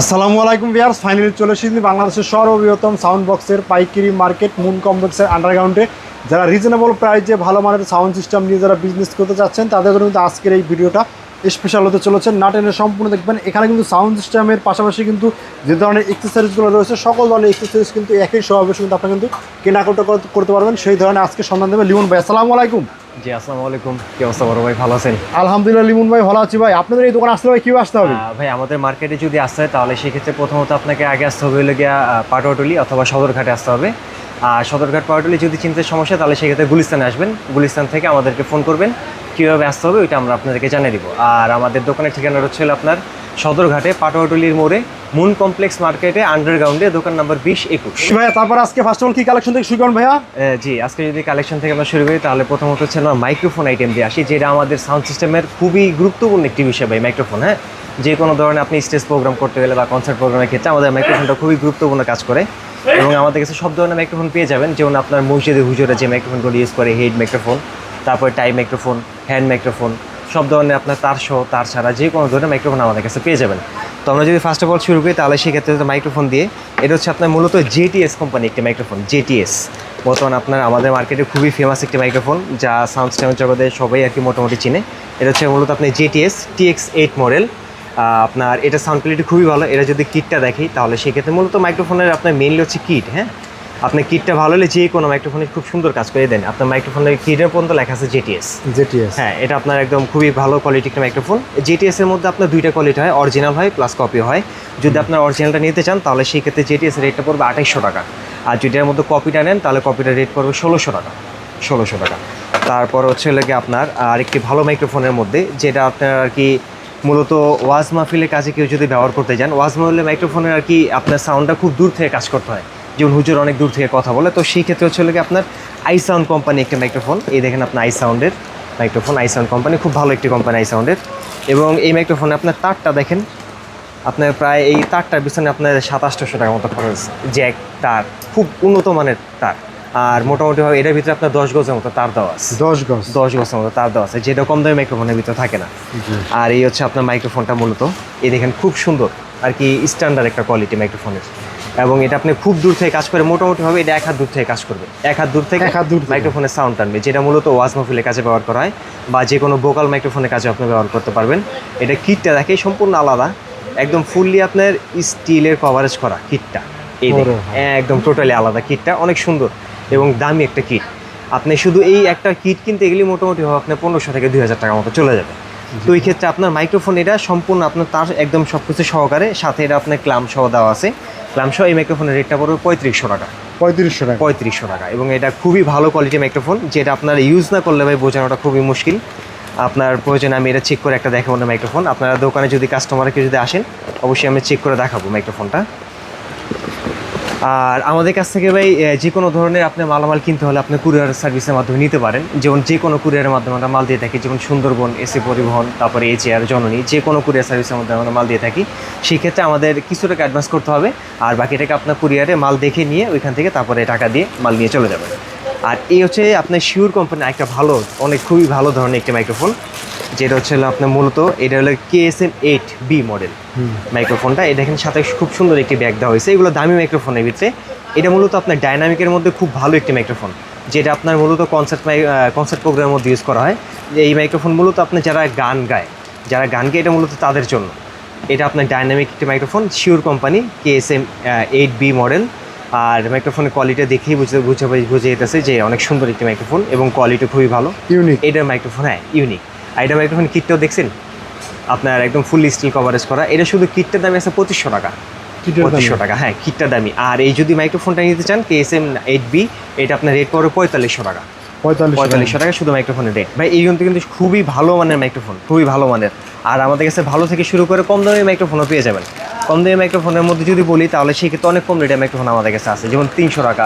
আসসালামু আলাইকুম বিয়ার্স ফাইনালি চলে এসেছি বাংলাদেশের সর্ববৃহত্তম সাউন্ড বক্সের পাইকারি মার্কেট মুন কমপ্লেক্সের আন্ডারগ্রাউন্ডে যারা রিজনেবল প্রাইসে ভালো মানের সাউন্ড সিস্টেম নিয়ে যারা বিজনেস করতে চাচ্ছেন, তাদের জন্য কিন্তু আজকের এই ভিডিওটা স্পেশাল হতে চলেছে। না টেনে সম্পূর্ণ দেখবেন, এখানে কিন্তু সাউন্ড সিস্টেমের পাশাপাশি কিন্তু যে ধরনের এক্সেসরিজগুলো রয়েছে, সকল ধরনের এক্সেসরিজ কিন্তু একই সমাবেশ কিন্তু আপনি কিন্তু কেনাকাটা কর- করতে পারবেন। সেই ধরনের আজকে সন্ধান দেবে লিমন ভাই। আসসালামু আলাইকুম। জি আসসালামু আলাইকুম। কি অবস্থা বড় ভাই? ভালো আছেন? আলহামদুলিল্লাহ লিমন ভাই ভালো আছি ভাই। আপনাদের এই দোকান আসলে ভাই কেউ আসতে হবে? ভাই আমাদের মার্কেটে যদি আসতে হয় তাহলে সেক্ষেত্রে প্রথমত আপনাকে আগে আসতে হবে হলো গিয়া পাটোয়াটুলি অথবা সদরঘাটে আসতে হবে। আর সদরঘাট পাটোয়াটুলি যদি চিনতে সমস্যা তাহলে সেক্ষেত্রে গুলিস্তানে আসবেন। গুলিস্তান থেকে আমাদেরকে ফোন করবেন। কীভাবে আসতে হবে ওইটা আমরা আপনাদেরকে জানিয়ে দিব। আর আমাদের দোকানের ঠিকানা হচ্ছে আপনার সদরঘাটে পাটোয়াটুলির মোড়ে মুন কমপ্লেক্স মার্কেটে আন্ডারগ্রাউন্ডে দোকান নাম্বার বিশ একুশ। ভাইয়া তারপর আজকে ফার্স্ট অফ অল কি কালেকশন থেকে শুরু করেন ভাইয়া? জি আজকে যদি কালেকশন থেকে আমরা শুরু করি তাহলে প্রথমত হচ্ছে আমরা মাইক্রোফোন আইটেম দিয়ে আসি যেটা আমাদের সাউন্ড সিস্টেমের খুবই গুরুত্বপূর্ণ একটি বিষয় ভাই মাইক্রোফোন হ্যাঁ? যে কোনো ধরনের আপনি স্টেজ প্রোগ্রাম করতে গেলে বা কনসার্ট প্রোগ্রামের ক্ষেত্রে আমাদের মাইক্রোফোনটা খুবই গুরুত্বপূর্ণ কাজ করে। এবং আমাদের কাছে সব ধরনের মাইক্রোফোন পেয়ে যাবেন যেমন আপনার মসজিদে হুজুরে যে মাইক্রোফোনগুলো ইউজ করে হেড মাইক্রোফোন তারপর টাই মাইক্রোফোন হ্যান্ড মাইক্রোফোন সব ধরনের আপনার তার সহ, তার ছাড়া যে কোনো ধরনের মাইক্রোফোন আমাদের কাছে পেয়ে যাবেন। তো আমরা যদি ফার্স্ট অফ অল শুরু করি, তাহলে সেক্ষেত্রে মাইক্রোফোন দিয়ে, এটা হচ্ছে আপনার মূলত জেটিএস কোম্পানি একটি মাইক্রোফোন জেটিএস বর্তমানে আপনার আমাদের মার্কেটে খুবই ফেমাস একটি মাইক্রোফোন যা সাউন্ড সিস্টেমের জগতে সবাই আর কি মোটামুটি চিনে। এটা হচ্ছে মূলত আপনি জেটিএস টিএক্স এইট মডেল আপনার এটা সাউন্ড কোয়ালিটি খুবই ভালো। এটা যদি কিটটা দেখি, তাহলে সেক্ষেত্রে মূলত মাইক্রোফোনের আপনার মেইনলি হচ্ছে কিট হ্যাঁ? আপনার কিটটা ভালো হলে যে কোনো মাইক্রোফোনে খুব সুন্দর কাজ করে দেন। আপনার মাইক্রোফোনের কিটের পর্যন্ত লেখা আছে জেটিএস জেটিএস হ্যাঁ এটা আপনার একদম খুবই ভালো কোয়ালিটি একটা মাইক্রোফোন জিটিএস এর মধ্যে আপনার দুইটা কোয়ালিটি হয় অরিজিনাল হয় প্লাস কপি হয়। যদি আপনার অরিজিনালটা নিতে চান তাহলে সেই ক্ষেত্রে জিটিএস এর রেটটা পড়বে আঠাইশশো টাকা। আর যদি এর মধ্যে কপিটা নেন তাহলে কপিটার রেট পড়বে ষোলোশো টাকা। ষোলোশো টাকা। তারপর হচ্ছে লেগে আপনার আর একটি ভালো মাইক্রোফোনের মধ্যে যেটা আপনার আর কি মূলত ওয়াজ মাহফিলের কাজে কেউ যদি ব্যবহার করতে যান ওয়াজ মাহফিলের মাইক্রোফোনের আর কি আপনার সাউন্ডটা খুব দূর থেকে কাজ করতে হয়। যেমন হুজুর অনেক দূর থেকে কথা বলে তো সেই ক্ষেত্রে হচ্ছে লেগে আপনার আই সাউন্ড কোম্পানি একটা মাইক্রোফোন এই দেখেন আপনার আই সাউন্ডের মাইক্রোফোন আই সাউন্ড কোম্পানি খুব ভালো একটি কোম্পানি আই সাউন্ডের এবং এই মাইক্রোফোনে আপনার তারটা দেখেন আপনার প্রায় এই তারটার পিছনে আপনার সাত আটশোশো টাকার মতো খরচ জ্যাক তার খুব উন্নত মানের তার। আর মোটামুটিভাবে এটার ভিতরে আপনার দশ গজের মতো তার দেওয়া আছে। দশ গজ? দশ গজের মতো তার দেওয়া আছে। যেটা কম দামি মাইক্রোফোনের ভিতরে থাকে না। আর এই হচ্ছে আপনার মাইক্রোফোনটা মূলত। এই দেখেন খুব সুন্দর। আর কি স্ট্যান্ডার্ড একটা কোয়ালিটি মাইক্রোফোনের এবং এটা আপনি খুব দূর থেকে কাজ করে মোটামুটিভাবে এটা এক হাত দূর থেকে কাজ করবে। এক হাত দূর থেকে এক হাত দূর মাইক্রোফোনের সাউন্ড টানবে যেটা মূলত ওয়াজ মাহফিলের কাজে ব্যবহার করা হয় বা যে কোনো ভোকাল মাইক্রোফোনের কাজে আপনি ব্যবহার করতে পারবেন। এটা কিটটা দেখে সম্পূর্ণ আলাদা একদম ফুললি আপনার স্টিলের কভারেজ করা কিটটা এই একদম টোটালি আলাদা কিটটা অনেক সুন্দর এবং দামি একটা কিট আপনি শুধু এই একটা কিট কিনতে গেলে মোটামুটি হবে আপনার পনেরোশো থেকে দুই হাজার টাকার মতো চলে যাবে। তো এই ক্ষেত্রে আপনার মাইক্রোফোন এটা সম্পূর্ণ আপনার তার একদম সব কিছু সহকারে সাথে এটা আপনার ক্লাম সহ দেওয়া আছে। ক্লাম সহ এই মাইক্রোফোনের রেটটা পড়বে পঁয়ত্রিশশো টাকা। পঁয়ত্রিশশো টাকা। পঁয়ত্রিশশো টাকা। এবং এটা খুবই ভালো কোয়ালিটি মাইক্রোফোন যেটা আপনার ইউজ না করলে ভাই বোঝানোটা খুবই মুশকিল। আপনার প্রয়োজনে আমি এটা চেক করে একটা দেখাবো না মাইক্রোফোন আপনারা দোকানে যদি কাস্টমারকে যদি আসেন অবশ্যই আমি চেক করে দেখাবো মাইক্রোফোনটা আর আমাদের কাছ থেকে ভাই যে কোনো ধরনের আপনি মালামাল কিনতে হলে আপনি কুরিয়ার সার্ভিসের মাধ্যমে নিতে পারেন। যেমন যে কোনো কুরিয়ারের মাধ্যমে আমরা মাল দিয়ে থাকি, যেমন সুন্দরবন, এসি পরিবহন, তারপরে এ চেয়ার জননী, যে কোনো কুরিয়ার সার্ভিসের মধ্যে আমরা মাল দিয়ে থাকি। সেই ক্ষেত্রে আমাদের কিছু টাকা অ্যাডভান্স করতে হবে আর বাকি টাকা আপনার কুরিয়ারে মাল দেখে নিয়ে ওইখান থেকে তারপরে টাকা দিয়ে মাল নিয়ে চলে যাবেন। আর এই হচ্ছে আপনার শিওর কোম্পানির একটা ভালো, অনেক খুবই ভালো ধরনের একটি মাইক্রোফোন যেটা হচ্ছে হলো আপনার মূলত এটা হলো K S M eight B model মাইক্রোফোনটা এটা দেখেন সাথে খুব সুন্দর একটি ব্যাগ দেওয়া হয়েছে। এগুলো দামি মাইক্রোফোনের ভিতরে। এটা মূলত আপনার ডাইনামিকের মধ্যে খুব ভালো একটি মাইক্রোফোন যেটা আপনার মূলত কনসার্ট কনসার্ট প্রোগ্রামের মধ্যে ইউজ করা হয়। যে এই মাইক্রোফোন মূলত আপনার যারা গান গায় যারা গান গায় এটা মূলত তাদের জন্য। এটা আপনার ডাইনামিক একটি microphone Shure company K S M eight B model আর মাইক্রোফোনের কোয়ালিটি দেখেই বুঝতে বুঝে বুঝে যেতেছে যে অনেক সুন্দর একটি মাইক্রোফোন এবং কোয়ালিটি খুবই ভালো। ইউনিক এটার মাইক্রোফোন হ্যাঁ ইউনিক আর এটা মাইক্রোফোন কিটটাও দেখছেন? আপনার একদম ফুল স্টিল কভারেজ করা। এটা শুধু কিটটার দামি আছে পঁচিশশো টাকা। পঁচিশশো টাকা হ্যাঁ কিটটা দামি আর এই যদি মাইক্রোফোনটা নিতে চান K S M eight B এটা আপনার রেট পড়বে পঁয়তাল্লিশশো টাকা। পঁয়তাল্লিশ পঁয়তাল্লিশশো টাকা শুধু মাইক্রোফোনের রেট ভাই এই কিন্তু কিন্তু খুবই ভালো মানের মাইক্রোফোন খুবই ভালো মানের। আর আমাদের কাছে ভালো থেকে শুরু করে কম দামি মাইক্রোফোনও পেয়ে যাবেন। কম দামি মাইক্রোফোনের মধ্যে যদি বলি তাহলে সেক্ষেত্রে অনেক কম রেটের মাইক্রোফোন আমাদের কাছে আছে। যেমন তিনশো টাকা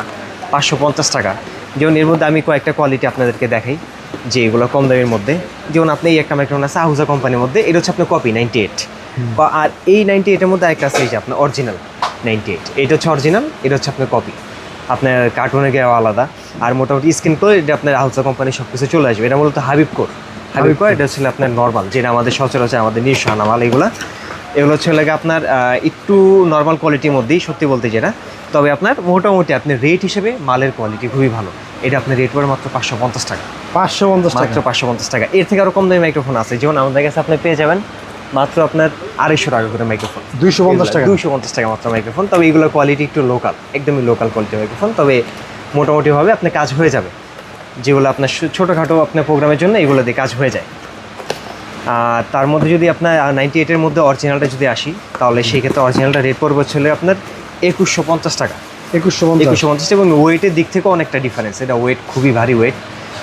পাঁচশো পঞ্চাশ টাকা। যেমন এর মধ্যে আমি কয়েকটা কোয়ালিটি আপনাদেরকে দেখাই। যে এগুলো কম দামের মধ্যে যেমন আপনি এই একটা মাইক্রোফোন আছে আহুজা কোম্পানির মধ্যে এটা হচ্ছে আপনার কপি নাইনটি এইট বা আর এই নাইনটি এইটের মধ্যে একটা আছে এই যে আপনার অরিজিনাল নাইনটি এইট এটা হচ্ছে অরিজিনাল এটা হচ্ছে আপনার কপি আপনার কার্টুনের গেওয়া আলাদা। আর মোটামুটি স্ক্রিন করে এটা আপনার আহুজা কোম্পানির সব কিছু চলে আসবে। এটা মূলত হাবিব কোর হাবিব কোর এটা ছিল আপনার নর্মাল যেটা আমাদের সচরাচর আমাদের নিজস্ব আনামাল এগুলা। এগুলো হচ্ছে লাগে আপনার একটু নর্মাল কোয়ালিটির মধ্যেই সত্যি বলতে যেটা। তবে আপনার মোটামুটি আপনি রেট হিসেবে মালের কোয়ালিটি খুবই ভালো। এটা আপনার রেট পড়ে মাত্র পাঁচশো পঞ্চাশ টাকা। পাঁচশো পঞ্চাশ টাকা। মাত্র পাঁচশো পঞ্চাশ টাকা। এর থেকে আরও কম দামি মাইক্রোফোন আছে। যেমন আমাদের কাছে আপনি পেয়ে যাবেন মাত্র আপনার আড়াইশো টাকা করে মাইক্রোফোন দুইশো পঞ্চাশ টাকা। দুইশো পঞ্চাশ টাকা মাত্র মাইক্রোফোন তবে এগুলোর কোয়ালিটি একটু লোকাল একদমই লোকাল কোয়ালিটির মাইক্রোফোন তবে মোটামুটিভাবে আপনার কাজ হয়ে যাবে। যেগুলো আপনার ছোটোখাটো আপনার প্রোগ্রামের জন্য এগুলো দিয়ে কাজ হয়ে যায়। আর তার মধ্যে যদি আপনার নাইনটি এইটের মধ্যে অরিজিনালটা যদি আসি তাহলে সেই ক্ষেত্রে অরিজিনালটা রেট পড়বে হচ্ছে আপনার একুশশো পঞ্চাশ টাকা। একুশশো একুশশো পঞ্চাশ এবং ওয়েটের দিক থেকেও অনেকটা ডিফারেন্স এটা ওয়েট খুবই ভারী ওয়েট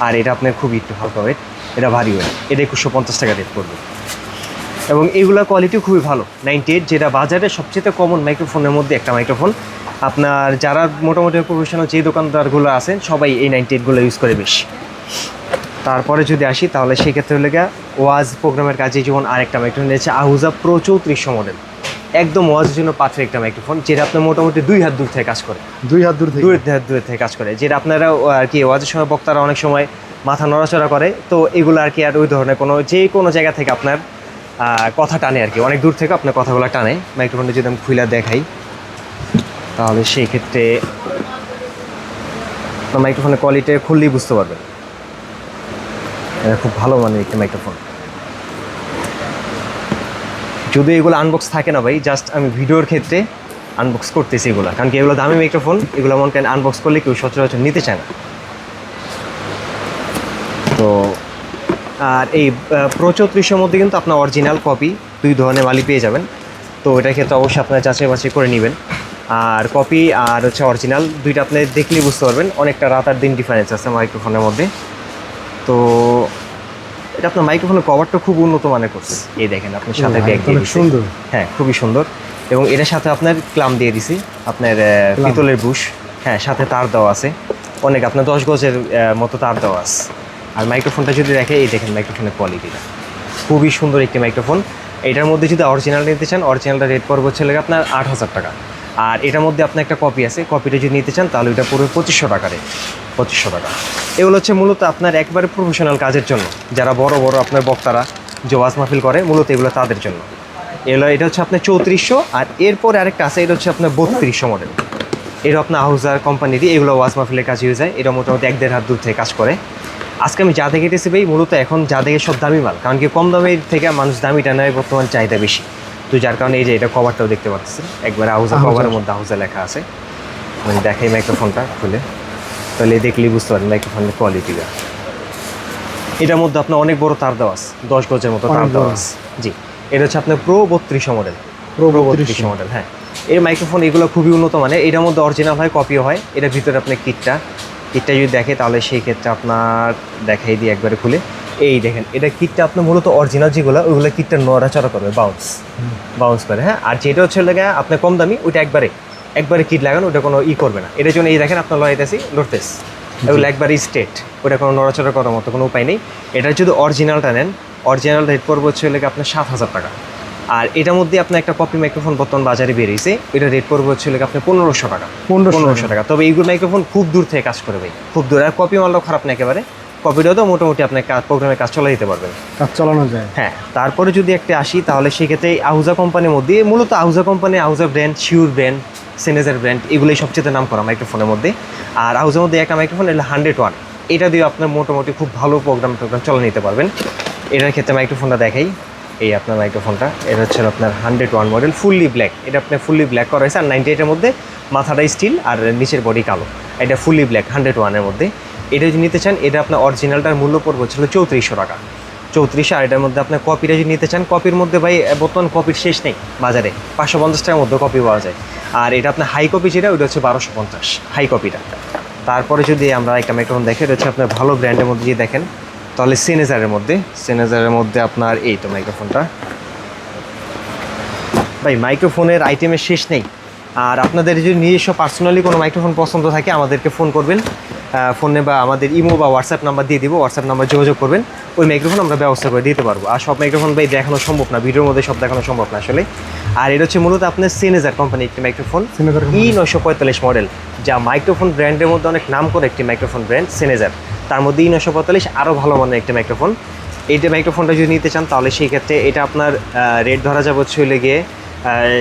আর এটা আপনার খুবই একটু হালকা ওয়েট এটা ভারী ওয়েট এটা একুশশো পঞ্চাশ টাকা রেট পড়বে। এবং এইগুলোর কোয়ালিটিও খুবই ভালো। নাইনটি এইট যেটা বাজারে সবচেয়ে কমন মাইক্রোফোনের মধ্যে একটা মাইক্রোফোন আপনার যারা মোটামুটি প্রফেশনাল যে দোকানদারগুলো আছেন সবাই এই নাইনটি এইটগুলো ইউজ করে বেশি। তারপরে যদি আসি তাহলে সেক্ষেত্রে হলে গিয়া ওয়াজ প্রোগ্রামের কাজে যেমন আরেকটা মাইক্রোফোন রয়েছে আহুজা প্রো চৌত্রিশশো মডেল একদম ওয়াজের জন্য পারফেক্ট একটা মাইক্রোফোন যেটা আপনার মোটামুটি দুই হাত দূর থেকে কাজ করে। দুই হাত দূর থেকে? দূরে থেকে- দূরে থেকে কাজ করে। যেটা আপনারা আর কি ওয়াজের সময় বক্তারা অনেক সময় মাথা নড়াচড়া করে তো এগুলো আর কি আর ওই ধরনের কোনো যে কোনো জায়গা থেকে আপনার কথা টানে আর কি। অনেক দূর থেকে আপনার কথাগুলো টানে। মাইক্রোফোনটা যদি আমি খুলে দেখাই তাহলে সেই ক্ষেত্রে মাইক্রোফোনের কোয়ালিটি খুললেই বুঝতে পারবেন। খুব ভালো মানে একটি মাইক্রোফোন যদি এগুলো আনবক্স থাকে না ভাই জাস্ট আমি ভিডিওর ক্ষেত্রে আনবক্স করতেছি এগুলো। কারণ কি এগুলো দামি মাইক্রোফোন এগুলো মনে করেন আনবক্স করলে কেউ সচরাচর নিতে চায় না। তো, আর এই প্রো চৌত্রিশের মধ্যে কিন্তু আপনার অরিজিনাল কপি দুই ধরনের মালি পেয়ে যাবেন। তো এটার ক্ষেত্রে অবশ্যই আপনার যাচাই বাছাই করে নেবেন। আর কপি আর হচ্ছে অরিজিনাল দুইটা আপনি দেখলেই বুঝতে পারবেন, অনেকটা রাত আর দিন ডিফারেন্স আছে মাইক্রোফোনের মধ্যে। তো এটা আপনার মাইক্রোফোনের কভারটা খুব উন্নত মানের করছে। এই দেখেন আপনার সাথে ব্যাগ দিয়ে সুন্দর। হ্যাঁ খুবই সুন্দর। এবং এটার সাথে আপনার ক্লাম দিয়ে দিছি। আপনার পিতলের বুশ হ্যাঁ সাথে তার দেওয়া আছে। অনেক আপনার দশ গজের মতো তার দেওয়া আছে। আর মাইক্রোফোনটা যদি দেখে এই দেখেন মাইক্রোফোনের কোয়ালিটিটা খুবই সুন্দর একটি মাইক্রোফোন এটার মধ্যে যদি অরিজিনাল নিতে চান অরিজিনালটা রেট পড়বে হচ্ছে লেগে আপনার আট হাজার টাকা। আর এটার মধ্যে আপনার একটা কপি আছে। কপিটা যদি নিতে চান, তাহলে ওইটা পুরো পঁচিশশো টাকা রেট পঁচিশশো টাকা। এগুলো হচ্ছে মূলত আপনার একবারে প্রফেশনাল কাজের জন্য। যারা বড় বড় আপনার বক্তারা যে ওয়াজ মাহফিল করে, মূলত এগুলো তাদের জন্য। এগুলো, এটা হচ্ছে আপনার চৌত্রিশশো, আর এরপরে আরেকটা আছে, এটা হচ্ছে আপনার বত্রিশশো মডেল এটা আপনার হাউজার কোম্পানিরই এগুলো ওয়াজ মাহফিলের কাজ হয়ে যায়। এটা মোটামুটি এক দেড় হাত দূর থেকে কাজ করে। আজকে আমি যা দেখে ভাই, মূলত এখন যা দেখে সব দামি মাল। কারণ কি কম দামের থেকে মানুষ দামিটা নেয়, বর্তমান চাহিদা বেশি। তো যার কারণে এই যে এটা কভারটাও দেখতে পাচ্ছেন একবার আহুজা। কভারের মধ্যে হাউজা লেখা আছে। মানে দেখাই মাইক্রোফোনটা খুলে। তাহলে দেখলেই বুঝতে পারেন মাইক্রোফোনের কোয়ালিটিটা এটার মধ্যে আপনার অনেক বড় তার দেওয়া আছে। দশ গজের মতো তার দেওয়া আছে। জি। এটা হচ্ছে আপনার প্রো বত্রিশশো মডেল প্রো বত্রিশশো মডেল হ্যাঁ। এই মাইক্রোফোন এগুলো খুবই উন্নত মানের। এটার মধ্যে অরিজিনাল হয় কপিও হয়। এটার ভিতরে আপনার কিটটা কিটটা যদি দেখে তাহলে সেই ক্ষেত্রে আপনার দেখাই দিয়ে একবারে খুলে। এই দেখেন এটা কিটটা আপনার মূলত অরিজিনাল যেগুলো ওইগুলো কিটটা নড়াচড়া করবে বাউন্স বাউন্স করে হ্যাঁ? আর যেটা হচ্ছে লেগে আপনার কম দামি ওইটা একবারে একবারে কিট লাগানো ওটা কোনো ই করবে না। এটার জন্য এই দেখেন আপনার লড়াইতেছি লড়তেস এগুলো একবারই স্টেট ওটা কোনো নড়াচড়া করার মতো কোনো উপায় নেই। এটার যদি অরিজিনালটা নেন অরিজিনাল রেট পড়বে হচ্ছে লেগে আপনার সাত হাজার টাকা। আর এটার মধ্যে আপনার একটা কপি মাইক্রোফোন বর্তমান বাজারে বেরিয়েছে এটা রেট পড়বে হচ্ছে লেগে আপনার পনেরোশো টাকা। পনেরোশো টাকা। তবে এইগুলো মাইক্রোফোন খুব দূর থেকে কাজ করবে খুব দূর। আর কপি মালটাও খারাপ না একেবারে। কপিটাও তো মোটামুটি আপনার প্রোগ্রামে কাজ চলে দিতে পারবেন। কাজ চালানো যায়। হ্যাঁ তারপরে যদি একটা আসি তাহলে সেক্ষেত্রে আহুজা কোম্পানির মধ্যে মূলত Ahuja company Ahuja brand Shure brand Sennheiser brand এগুলোই সবচেয়ে নাম করা মাইক্রোফোনের মধ্যে। আর আহুজার মধ্যে একটা মাইক্রোফোন এটা হান্ড্রেড ওয়ান এটা দিয়ে আপনার মোটামুটি খুব ভালো প্রোগ্রাম টোগ্রাম চলে নিতে পারবেন। এটার ক্ষেত্রে মাইক্রোফোনটা দেখাই। এই আপনার মাইক্রোফোনটা এটা হচ্ছে আপনার hundred one model fully black এটা আপনার ফুললি ব্ল্যাক করা হয়েছে আর নাইনটি এইটের মধ্যে মাথাটা স্টিল আর নিচের বডি কালো। এটা ফুললি ব্ল্যাক হান্ড্রেড ওয়ানের মধ্যে। এটা যদি নিতে চান, এটা আপনার অরিজিনালটার মূল্য পড়বে হচ্ছিল চৌত্রিশশো টাকা। চৌত্রিশ আর এটার মধ্যে আপনার কপিটা যদি নিতে চান কপির মধ্যে ভাই বর্তমান কপির শেষ নেই বাজারে। পাঁচশো পঞ্চাশ টাকার মধ্যে কপি পাওয়া যায়। আর এটা আপনার হাই কপি যেটা, ওইটা হচ্ছে বারোশো পঞ্চাশ হাই কপিটা তারপরে যদি আমরা একটা মাইক্রোফোন দেখি, এটা হচ্ছে আপনার ভালো ব্র্যান্ডের মধ্যে যদি দেখেন, তাহলে সেনেজারের মধ্যে সেনেজারের মধ্যে আপনার এই তো মাইক্রোফোনটা ভাই মাইক্রোফোনের আইটেমের শেষ নেই। আর আপনাদের যদি নিজস্ব পার্সোনালি কোনো মাইক্রোফোন পছন্দ থাকে, আমাদেরকে ফোন করবেন। ফোনে বা আমাদের ইমো বা হোয়াটসঅ্যাপ নাম্বার দিয়ে দিব। হোয়াটসঅ্যাপ নাম্বার যোগাযোগ করবেন। ওই মাইক্রোফোন আমরা ব্যবস্থা করে দিতে পারব। আর সব মাইক্রোফোন ভাই দেখানো সম্ভব না। ভিডিওর মধ্যে সব দেখানো সম্ভব না আসলে। আর এটা হচ্ছে মূলত আপনার সেনেজার কোম্পানি একটি মাইক্রোফোন। ই নয়শো পঁয়তাল্লিশ মডেল যা মাইক্রোফোন ব্র্যান্ডের মধ্যে অনেক নাম করে একটি মাইক্রোফোন ব্র্যান্ড সেনেজার তার মধ্যে ই নয়শো পঁয়তাল্লিশ আরও ভালো মানের একটি মাইক্রোফোন এইটা মাইক্রোফোনটা যদি নিতে চান তাহলে সেই ক্ষেত্রে এটা আপনার রেট ধরা যাবে হচ্ছে গিয়ে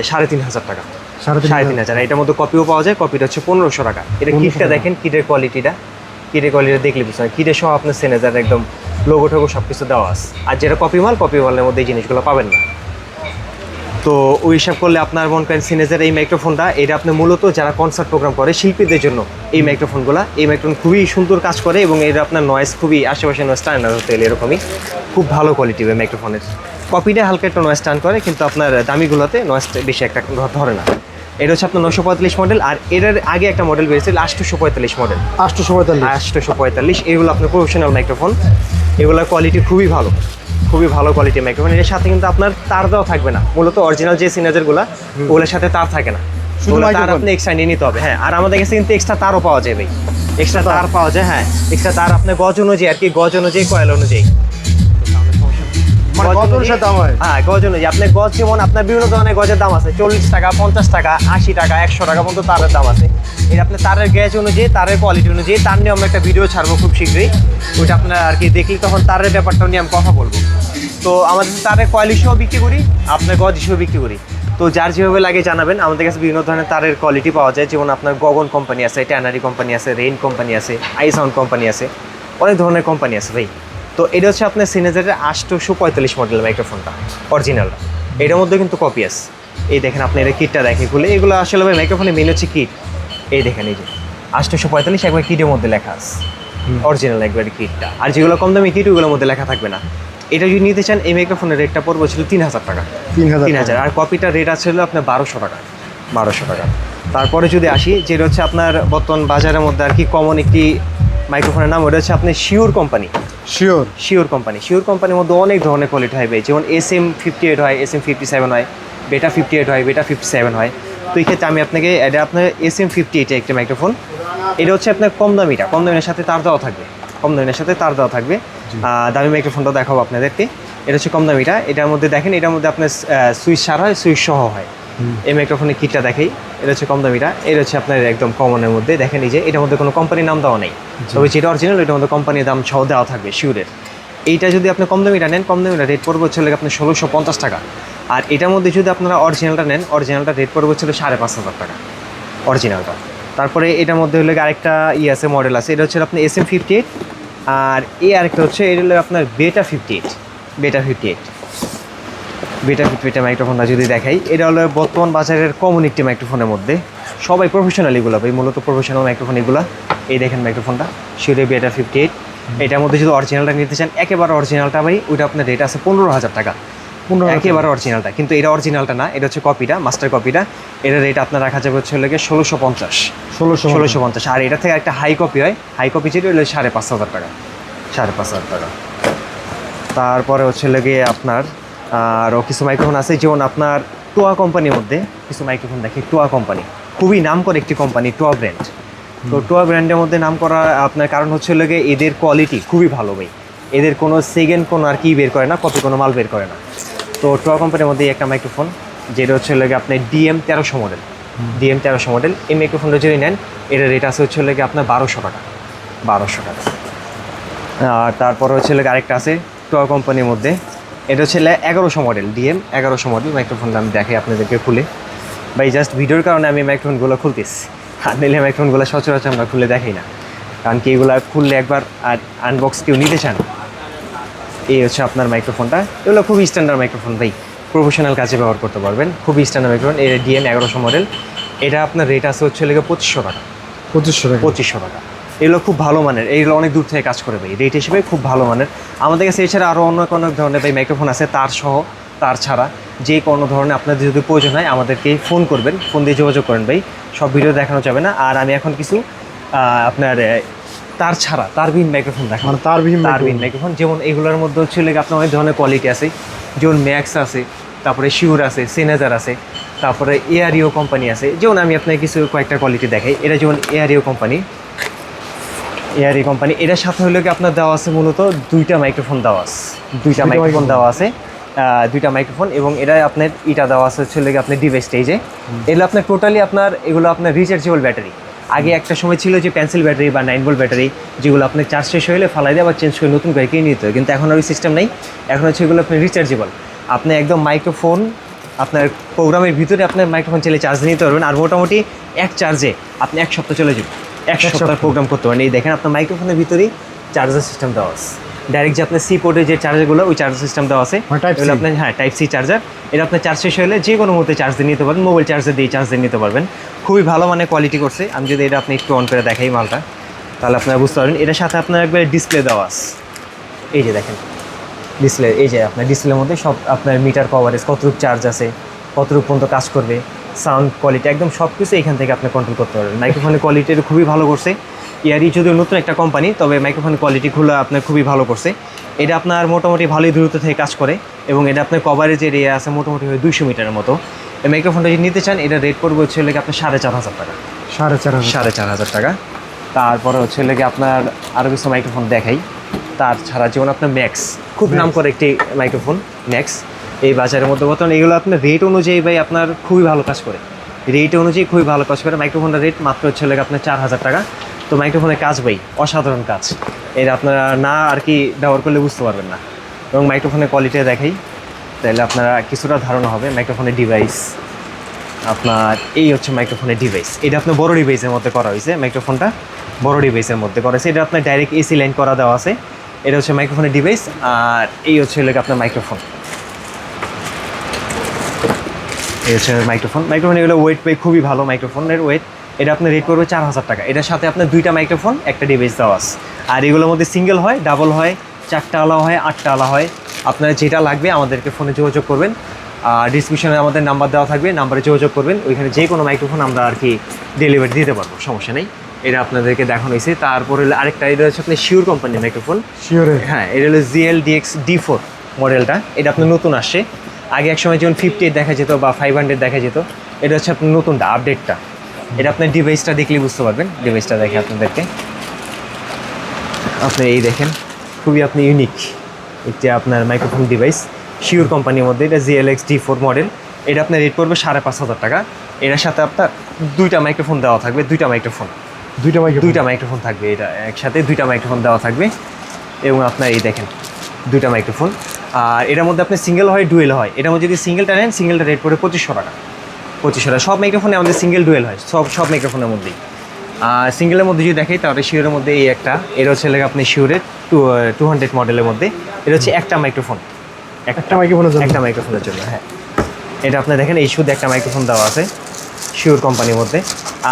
সাড়ে তিন হাজার টাকা। সাড়ে তিন হাজার। এটার মধ্যে কপিও পাওয়া যায় কপিটা হচ্ছে পনেরোশো টাকা। এটা 1500 কিটটা দেখেন কিটের কোয়ালিটিটা কিটের কোয়ালিটি দেখলে বুঝতে কিটের সহ আপনার সেনেজার একদম লোগো টোগো সব কিছু দেওয়া আছে। আর যেটা কপি মাল কপি মালের মধ্যে এই জিনিসগুলো পাবেন না। তো ওই হিসাব করলে আপনার মন করেন সিনেজের এই মাইক্রোফোনটা এটা আপনি মূলত যারা কনসার্ট প্রোগ্রাম করে শিল্পীদের জন্য এই মাইক্রোফোনগুলো এই মাইক্রোফোন খুবই সুন্দর কাজ করে এবং এর আপনার নয়েজ খুবই আশেপাশে নয়েজ টান হতে গেলে এরকমই। খুব ভালো কোয়ালিটি এই মাইক্রোফোনের কপিটা হালকা একটু নয়েজ টান করে কিন্তু আপনার দামিগুলোতে নয়েজ বেশি একটা ধরে না। এটা হচ্ছে আপনার নশো পঁয়তাল্লিশ মডেল আর এটার আগে একটা মডেল বেরিয়েছিল আটশোশো পঁয়তাল্লিশ মডেল আটশোশো পঁয়তাল্লিশ। আটশোশো পঁয়তাল্লিশ এগুলো আপনার প্রফেশনাল মাইক্রোফোন এগুলোর কোয়ালিটি খুবই ভালো খুবই ভালো কোয়ালিটির মাইক্রোফোন এর সাথে কিন্তু আপনার তার দেওয়া থাকবে না মূলত অরিজিনাল যে সিনাজারগুলো ওগুলোর সাথে তার থাকে না। তার আপনি এক্সট্রা নিয়ে নিতে হবে হ্যাঁ। আর আমাদের কাছে কিন্তু এক্সট্রা তারও পাওয়া যায় ভাই। এক্সট্রা তার? পাওয়া যায় হ্যাঁ। এক্সট্রা তার আপনার গজ অনুযায়ী আর কি গজ অনুযায়ী কয়েল অনুযায়ী। মানে দাম হয়? হ্যাঁ আপনার গজ যেমন আপনার বিভিন্ন ধরনের গজের দাম আছে চল্লিশ টাকা পঞ্চাশ টাকা আশি টাকা একশো টাকা পর্যন্ত তারের দাম আছে। এটা আপনার তারের গ্যাজ অনুযায়ী তারের কোয়ালিটি অনুযায়ী তার নিয়ে আমরা একটা ভিডিও ছাড়বো খুব শীঘ্রই। ওইটা আপনার আর কি দেখলে তখন তারের ব্যাপারটা নিয়ে আমি কথা বলব। তো আমাদের তারের কয়েল হিসেবেও বিক্রি করি আপনার গজ হিসেবেও বিক্রি করি। তো যার যেভাবে লাগে জানাবেন আমাদের কাছে বিভিন্ন ধরনের তারের কোয়ালিটি পাওয়া যায়। যেমন আপনার গগন কোম্পানি আছে ট্যানারি কোম্পানি আছে রেইন কোম্পানি আছে আই সাউন্ড কোম্পানি আছে অনেক ধরনের কোম্পানি আছে ভাই। তো এটা হচ্ছে আপনার সিনেজারের আটশোশো পঁয়তাল্লিশ মডেল মাইক্রোফোনটা অরিজিনালটা এটার মধ্যে কিন্তু কপি আছে। এই দেখেন আপনি এটা কিটটা দেখে খুলে এগুলো আসলে ভাই মাইক্রোফোনে মেন হচ্ছে কিট এই দেখেন এই যে আটশোশো পঁয়তাল্লিশ একবার কিটের মধ্যে লেখা আছে। অরিজিনাল একবার কিটটা আর যেগুলো কম দামি কিট ওগুলোর মধ্যে লেখা থাকবে না। এটা যদি নিতে চান এই মাইক্রোফোনের রেটটা পড়ব ছিল তিন হাজার টাকা। তিন হাজার তিন হাজার আর কপিটার রেট আছে হলো আপনার বারোশো টাকা। বারোশো টাকা। তারপরে যদি আসি যেটা হচ্ছে আপনার বর্তমান বাজারের মধ্যে আর কি কমন একটি মাইক্রোফোনের নাম ওটা হচ্ছে আপনার Shure company Shure Shure company Shure কোম্পানির মধ্যে অনেক ধরনের কোয়ালিটি হয় ভাই। যেমন এস এম ফিফটি এইট হয় এস এম ফিফটি সেভেন হয় বেটা ফিফটি এইট হয় বেটা ফিফটি সেভেন হয়। তো এই ক্ষেত্রে আমি আপনাকে এটা আপনার এস এম ফিফটি এইটে একটি মাইক্রোফোন এটা হচ্ছে আপনার কম দামিটা। কম দামের সাথে তার দেওয়া থাকবে। কম দামের সাথে তার দেওয়া থাকবে। দামি মাইক্রোফোনটা দেখাবো আপনাদেরকে। এটা হচ্ছে কম দামিটা। এটার মধ্যে দেখেন এটার মধ্যে আপনার সুইচ সার হয় সুইচ সহ হয়। এই মাইক্রোফোনের কিটটা দেখাই। এটা হচ্ছে কম দামিটা। এটা হচ্ছে আপনার একদম কমনের মধ্যে। দেখেন এই যে এটার মধ্যে কোনো কোম্পানির নাম দেওয়া নেই। তবে যেটা অরিজিনাল এটার মধ্যে কোম্পানির দাম সহ দেওয়া থাকবে শিউরের এইটা যদি আপনি কম দামিটা নেন কম দামিটা রেট পড়বে হচ্ছে আপনার ষোলোশো পঞ্চাশ টাকা। আর এটার মধ্যে যদি আপনারা অরিজিনালটা নেন অরিজিনালটা রেট পড়বে হচ্ছে সাড়ে পাঁচ হাজার টাকা অরিজিনালটা তারপরে এটার মধ্যে হলো আরেকটা ই আছে মডেল আছে। এটা হচ্ছে আপনার এস এম ফিফটি এইট আর এ আরেকটা হচ্ছে এটা হলো আপনার beta fifty eight beta fifty eight beta এইটের মাইক্রোফোনটা যদি দেখাই এটা হলো বর্তমান বাজারের কমন একটি মাইক্রোফোনের মধ্যে। সবাই প্রফেশনাল এগুলো ভাই মূলত প্রফেশনাল মাইক্রোফোন এগুলো। এই দেখেন মাইক্রোফোনটা শিওরে বেটা ফিফটি এইট এটার মধ্যে যদি অরিজিনালটা নিতে চান একেবারে অরিজিনালটা ভাই ওইটা আপনার রেট আছে পনেরো হাজার টাকা। পনেরো একেবারে অরিজিনালটা কিন্তু এটা অরিজিনালটা না এটা হচ্ছে কপিটা মাস্টার কপিটা এটার রেট আপনার রাখা যাবে হচ্ছে হলো ষোলোশো পঞ্চাশ। ষোলোশো ষোলোশো পঞ্চাশ। আর এটা থেকে একটা হাই কপি হয় হাই কপি যেটা হলো সাড়ে পাঁচ হাজার টাকা। সাড়ে পাঁচ হাজার টাকা। তারপরে হচ্ছে লেগে আপনার আরও কিছু মাইক্রোফোন আছে যেমন আপনার টোয়া কোম্পানির মধ্যে কিছু মাইক্রোফোন দেখি টোয়া কোম্পানি খুবই নাম করে একটি কোম্পানি টোয়া ব্র্যান্ড তো টোয়া ব্র্যান্ডের মধ্যে নাম করা আপনার কারণ হচ্ছে লেগে এদের কোয়ালিটি খুবই ভালো ভাই। এদের কোনো সেকেন্ড কোনো আর কি বের করে না কপি কোনো মাল বের করে না। তো টোয়া কোম্পানির মধ্যে একটা মাইক্রোফোন যেটা হচ্ছে লেগে আপনার ডিএম তেরোশো মডেল ডিএম তেরোশো মডেল এই মাইক্রোফোনটা যদি নেন এটার রেট আছে হচ্ছে লেগে আপনার বারোশো টাকা। বারোশো টাকা। আর তারপর হচ্ছে লেগে আরেকটা আছে টোয়া কোম্পানির মধ্যে। এটা হচ্ছে এগারোশো মডেল ডিএম এগারোশো মডেল মাইক্রোফোনটা আমি দেখাই আপনাদেরকে খুলে। বাই জাস্ট ভিডিওর কারণে আমি মাইক্রোফোনগুলো খুলতেছি। আর নিলে মাইক্রোফোনগুলো সচরাচর আমরা খুলে দেখাই না। কারণ কি এগুলো খুললে একবার আর আনবক্স কেউ নিতে চান এই হচ্ছে আপনার মাইক্রোফোনটা এগুলো খুবই স্ট্যান্ডার্ড মাইক্রোফোন ভাই। প্রফেশনাল কাজে ব্যবহার করতে পারবেন। খুবই স্ট্যান্ডার্ড মাইক্রোফোন এটা ডিএম এগারোশো মডেল এটা আপনার রেট আছে হচ্ছে লেগে পঁচিশশো টাকা। পঁচিশশো টাকা। পঁচিশশো টাকা। এগুলো খুব ভালো মানের। এইগুলো অনেক দূর থেকে কাজ করে ভাই। রেট হিসেবে খুব ভালো মানের। আমাদের কাছে এছাড়া আরও অন্য কোনো ধরনের ভাই মাইক্রোফোন আছে তার সহ তার ছাড়া। যে কোনো ধরনের আপনাদের যদি প্রয়োজন হয় আমাদেরকে ফোন করবেন ফোন দিয়ে যোগাযোগ করেন ভাই। সব ভিডিও দেখানো যাবে না। আর আমি এখন কিছু আপনার তার ছাড়া তারবিহীন মাইক্রোফোন দেখাবো। মানে তার বিহীন তারবিহীন মাইক্রোফোন যেমন এগুলোর মধ্যে হচ্ছে আপনার অনেক ধরনের কোয়ালিটি আছে। যেমন ম্যাক্স আছে তারপরে শিউর আছে সেনেজার আছে তারপরে এয়ারিও কোম্পানি আছে। যেমন আমি আপনাকে কিছু কয়েকটা কোয়ালিটি দেখাই। এটা যেমন এয়ারিও কোম্পানি এয়ারি কোম্পানি এটার সাথে হলো কি আপনার দেওয়া আছে মূলত দুইটা মাইক্রোফোন দেওয়া আছে। দুইটা মাইক্রোফোন দেওয়া আছে। দুইটা মাইক্রোফোন এবং এটা আপনার ইটা দেওয়া আছে হচ্ছে লেগে আপনার ডিভাইস স্টেজে এগুলো আপনার টোটালি আপনার এগুলো আপনার রিচার্জেবল ব্যাটারি আগে একটা সময় ছিল যে পেন্সিল ব্যাটারি বা নাইন ভোল্ট ব্যাটারি যেগুলো আপনার চার্জ শেষ হলে ফালাই দিয়ে আবার চেঞ্জ করে নতুন করে কিনে নিতে কিন্তু এখন আর ওই সিস্টেম নেই। এখন হচ্ছে এগুলো আপনার রিচার্জেবল আপনি একদম মাইক্রোফোন আপনার প্রোগ্রামের ভিতরে আপনার মাইক্রোফোন চাইলে চার্জ নিতে পারবেন। আর মোটামুটি এক চার্জে আপনি এক সপ্তাহ চলে যাবেন। এক সপ্তাহ। প্রোগ্রাম করতে পারেন। এই দেখেন আপনার মাইক্রোফোনের ভিতরেই চার্জার সিস্টেম দেওয়া আছে। ডাইরেক্ট যে আপনার সি পোর্টের যে চার্জারগুলো ওই চার্জার সিস্টেম দেওয়া আছে। মানে এগুলো আপনার হ্যাঁ টাইপ সি চার্জার এটা আপনার চার্জ শেষ হলে যে কোনো মুহূর্তে চার্জ দিয়ে নিতে পারবেন। মোবাইল চার্জার দিয়ে চার্জ দিয়ে নিতে পারবেন। খুবই ভালো মানে কোয়ালিটি করছে। আমি যদি এটা আপনি একটু অন করে দেখাই মালটা তাহলে আপনারা বুঝতে পারবেন। এটার সাথে আপনার একবার ডিসপ্লে দেওয়া আছে। এই যে দেখেন ডিসপ্লে এই যে আপনার ডিসপ্লের মধ্যে সব আপনার মিটার কভারেজ কতটুকু চার্জ আছে কতটুকু পর্যন্ত কাজ করবে। সাউন্ড কোয়ালিটি একদম সব কিছু এখান থেকে আপনি কন্ট্রোল করতে পারবেন। মাইক্রোফোনের কোয়ালিটি খুবই ভালো করছে। ইয়ারই যদিও নতুন একটা কোম্পানি তবে মাইক্রোফোনের কোয়ালিটিগুলো আপনার খুবই ভালো করছে। এটা আপনার মোটামুটি ভালোই দূরত্ব থেকে কাজ করে এবং এটা আপনার কভারেজ এরিয়া আছে মোটামুটি দুইশো মিটারের মতো। এই মাইক্রোফোনটা যদি নিতে চান এটা রেট পড়বে হচ্ছে লেগে আপনার সাড়ে চার হাজার টাকা। সাড়ে চার হাজার। সাড়ে চার হাজার টাকা। তারপরে হচ্ছে লেগে আপনার আরও কিছু মাইক্রোফোন দেখাই। তার ছাড়া যেমন আপনার ম্যাক্স খুব নাম করে একটি মাইক্রোফোন ম্যাক্স এই বাজারের মধ্যে বর্তমানে এগুলো আপনার রেট অনুযায়ী ভাই আপনার খুবই ভালো কাজ করে। রেট অনুযায়ী খুবই ভালো কাজ করে। মাইক্রোফোনটার রেট মাত্র হচ্ছে লেগে আপনার চার হাজার টাকা। তো মাইক্রোফোনের কাজ ভাই অসাধারণ কাজ। এটা আপনারা না আর কি ব্যবহার করলে বুঝতে পারবেন না। এবং মাইক্রোফোনের কোয়ালিটি দেখাই। তাহলে আপনারা কিছুটা ধারণা হবে মাইক্রোফোনের ডিভাইস আপনার এই হচ্ছে মাইক্রোফোনের ডিভাইস এটা আপনার বড় ডিভাইসের মধ্যে করা হয়েছে। মাইক্রোফোনটা বড় ডিভাইসের মধ্যে করা হয়েছে। এটা আপনার ডাইরেক্ট এসি লাইন করা দেওয়া আছে। এটা হচ্ছে মাইক্রোফোনের ডিভাইস আর এই হচ্ছে আপনার মাইক্রোফোন এই হচ্ছে মাইক্রোফোন মাইক্রোফোন এগুলো ওয়েট পাই খুবই ভালো মাইক্রোফোনের ওয়েট এটা আপনার রেট করবে চার হাজার টাকা। এটার সাথে আপনার দুইটা মাইক্রোফোন একটা ডিভাইস দেওয়া আছে। আর এগুলোর মধ্যে সিঙ্গেল হয় ডাবল হয় চারটা আলা হয় আটটা আলা হয়। আপনার যেটা লাগবে আমাদেরকে ফোনে যোগাযোগ করবেন। আর ডিসক্রিপশনে আমাদের নাম্বার দেওয়া থাকবে নাম্বারে যোগাযোগ করবেন। ওইখানে যে কোনো মাইক্রোফোন আমরা আর কি ডেলিভারি দিতে পারব সমস্যা নেই। এটা আপনাদেরকে দেখানো হয়েছে। তারপরে হলো আরেকটা এটা হচ্ছে আপনার শিওর কোম্পানির মাইক্রোফোন শিওর হ্যাঁ এটা হলো জিএল ডিএক্স ডি ফোর মডেলটা এটা আপনার নতুন আসছে। আগে এক সময় যেমন ফিফটি দেখা যেত বা ফাইভ হান্ড্রেড দেখা যেত এটা হচ্ছে আপনার নতুনটা আপডেটটা এটা আপনার ডিভাইসটা দেখলেই বুঝতে পারবেন ডিভাইসটা দেখে আপনাদেরকে। আপনি এই দেখেন খুবই আপনি ইউনিক একটি আপনার মাইক্রোফোন ডিভাইস শিওর কোম্পানির মধ্যে এটা জিএলএক্স ডি ফোর মডেল এটা আপনার রেট পড়বে সাড়ে পাঁচ হাজার টাকা। এটার সাথে আপনার দুইটা মাইক্রোফোন দেওয়া থাকবে দুইটা মাইক্রোফোন দুইটা মাইক্রোফোন দুইটা মাইক্রোফোন থাকবে এটা একসাথে দুইটা মাইক্রোফোন দেওয়া থাকবে। এবং আপনার এই দেখেন দুইটা মাইক্রোফোন আর এটার মধ্যে আপনি সিঙ্গেল হয় ডুয়েল হয়। এটার মধ্যে যদি সিঙ্গেলটা নেন সিঙ্গেলটা রেট পড়ে পঁচিশশো টাকা। পঁচিশশো টাকা। সব মাইক্রোফোনে আমাদের সিঙ্গেল ডুয়েল হয়। সব সব মাইক্রোফোনের মধ্যেই। আর সিঙ্গেলের মধ্যে যদি দেখাই তাহলে শিওরের মধ্যে এই একটা। এটা হচ্ছে লেগে আপনি শিওরের টু টু হান্ড্রেড মডেলের মধ্যে। এটা হচ্ছে একটা মাইক্রোফোন একটা মাইক্রোফোনের জন্য। একটা মাইক্রোফোনের জন্য হ্যাঁ। এটা আপনি দেখেন এই শুধু একটা মাইক্রোফোন দেওয়া আছে। শিওর কোম্পানির মধ্যে।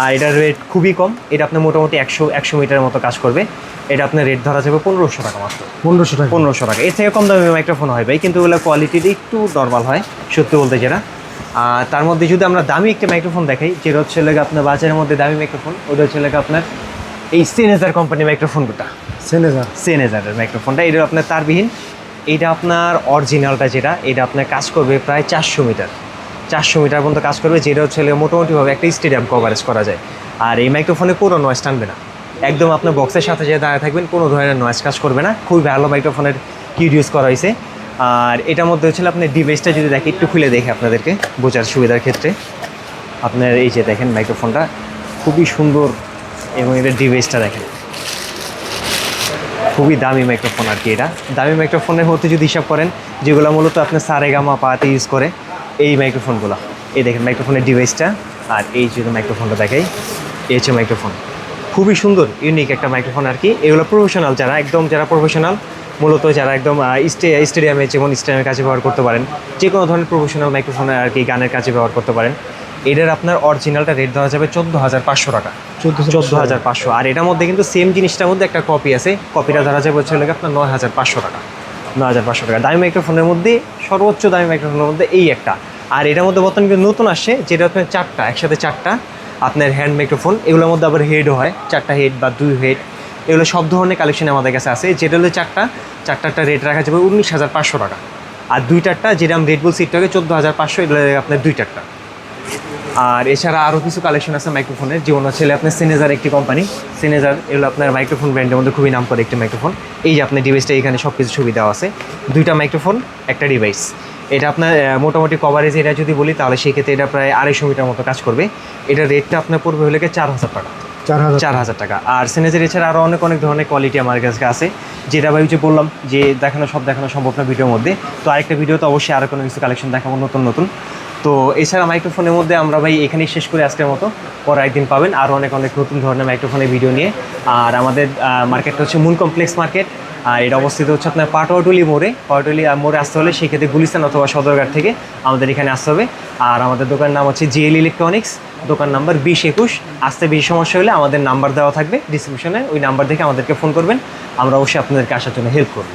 আর এটার রেট খুবই কম। এটা আপনার মোটামুটি একশো একশো মিটারের মতো কাজ করবে। এটা আপনার রেট ধরা যাবে পনেরোশো টাকা মাত্র। পনেরোশো টাকা। পনেরোশো টাকা। এর থেকে কম দামি মাইক্রোফোন হয় ভাই কিন্তু ওগুলো কোয়ালিটিটা একটু নর্মাল হয় সত্যি বলতে যেটা। আর তার মধ্যে যদি আমরা দামি একটা মাইক্রোফোন দেখাই যেটা হচ্ছে লেগে আপনার বাজারের মধ্যে দামি মাইক্রোফোন ওটা হচ্ছে লেগে আপনার এই সেনেজার কোম্পানির মাইক্রোফোন মাইক্রোফোনটা সেনেজার সেনেজারের মাইক্রোফোনটা এটা আপনার তারবিহীন। এটা আপনার অরিজিনালটা যেটা এটা আপনার কাজ করবে প্রায় চারশো মিটার চারশো মিটার পর্যন্ত কাজ করবে, যেটা হচ্ছে মোটামুটিভাবে একটা স্টেডিয়াম কভারেজ করা যায়। আর এই মাইক্রোফোনে কোনো নয়েজ টানবে না। একদম আপনার বক্সের সাথে যে দাঁড়িয়ে থাকবেন, কোনো ধরনের নয়েজ কাজ করবে না। খুবই ভালো মাইক্রোফোনের কিট ইউজ করা হয়েছে। আর এটার মধ্যে হচ্ছিল আপনি ডিভাইসটা যদি দেখে, একটু খুলে দেখে আপনাদেরকে বোঝার সুবিধার ক্ষেত্রে। আপনার এই যে দেখেন মাইক্রোফোনটা খুবই সুন্দর এবং এটার ডিভাইসটা দেখেন। খুবই দামি মাইক্রোফোন আর কি এটা। দামি মাইক্রোফোনের মধ্যে যদি হিসাব করেন, যেগুলো মূলত আপনার সারেগামা পাতে ইউজ করে এই মাইক্রোফোনগুলো এই দেখেন মাইক্রোফোনের ডিভাইসটা আর এই যদি মাইক্রোফোনটা দেখাই এই হচ্ছে মাইক্রোফোন খুবই সুন্দর ইউনিক একটা মাইক্রোফোন আর কি। এগুলো প্রফেশনাল যারা একদম যারা প্রফেশনাল মূলত যারা একদম স্টে- স্টেডিয়ামে যেমন স্টেডিয়ামের কাছে ব্যবহার করতে পারেন যে কোনো ধরনের প্রফেশনাল মাইক্রোফোনে আর কি গানের কাছে ব্যবহার করতে পারেন। এটার আপনার অরিজিনালটা রেট দেওয়া যাবে চোদ্দ হাজার পাঁচশো টাকা। চোদ্দ হাজার পাঁচশো। আর এটার মধ্যে কিন্তু সেম জিনিসটার মধ্যে একটা কপি আছে। কপিটা ধরা যাবে হচ্ছে আপনার নয় হাজার পাঁচশো টাকা। নয় হাজার পাঁচশো টাকা। দামি মাইক্রোফোনের মধ্যে, সর্বোচ্চ দামি মাইক্রোফোনের মধ্যে এই একটা। আর এটার মধ্যে বর্তমানে কিন্তু নতুন আসছে, যেটা আপনার চারটা, একসাথে চারটা, আপনার হ্যান্ড মাইক্রোফোন এগুলোর মধ্যে আবার হেডও হয়, চারটা হেড বা দুই হেড এগুলো সব ধরনের কালেকশন আমাদের কাছে আছে। যেটা হলো চারটা, চারটারটা রেট রাখা যাবে উনিশ হাজার পাঁচশো টাকা। আর দুই দুইটারটা যেরকম রেড বুল সিটটাকে চোদ্দ হাজার পাঁচশো, এগুলো আপনার দুইটারটা। আর এছাড়া আরও কিছু কালেকশন আছে মাইক্রোফোনের যেমন হচ্ছে আপনার সিনেজার একটি কোম্পানি সিনেজার এগুলো আপনার মাইক্রোফোন ব্র্যান্ডের মধ্যে খুবই নাম করে একটি মাইক্রোফোন এই যে আপনার ডিভাইসটা এখানে সব কিছু সুবিধা আছে। দুইটা মাইক্রোফোন একটা ডিভাইস এটা আপনার মোটামুটি কভারেজ এটা যদি বলি তাহলে সেক্ষেত্রে এটা প্রায় আড়াইশো মিটার মতো কাজ করবে। এটা রেটটা আপনার পড়বে হলে চার হাজার টাকা। চার হাজার চার হাজার টাকা। আর স্যানিটারি এছাড়া আরও অনেক অনেক ধরনের কোয়ালিটি আমার কাছে আছে। যেটা ভাই যে বললাম যে দেখানো সব দেখানো সম্ভব না ভিডিওর মধ্যে। তো আরেকটা ভিডিও তো অবশ্যই আরও কোনো কিছু কালেকশন দেখাবো নতুন নতুন। তো এছাড়া মাইক্রোফোনের মধ্যে আমরা ভাই এখানেই শেষ করে আজকের মতো। পরে একদিন পাবেন আরও অনেক অনেক নতুন ধরনের মাইক্রোফোনের ভিডিও নিয়ে। আর আমাদের মার্কেটটা হচ্ছে মূল কমপ্লেক্স মার্কেট আর এটা অবস্থিত হচ্ছে আপনার পাটোয়াটুলি মোড়ে। পাটোয়াটুলি মোড়ে আসতে হলে সেক্ষেত্রে গুলিস্তান অথবা সদরঘাট থেকে আমাদের এখানে আসতে হবে। আর আমাদের দোকানের নাম হচ্ছে জিএল ইলেকট্রনিক্স দোকান নাম্বার বিশ একুশ। আসতে বেশি সমস্যা হলে আমাদের নাম্বার দেওয়া থাকবে ডিসক্রিপশনে ওই নাম্বার দেখে আমাদেরকে ফোন করবেন। আমরা অবশ্যই আপনাদেরকে আসার জন্য হেল্প করব।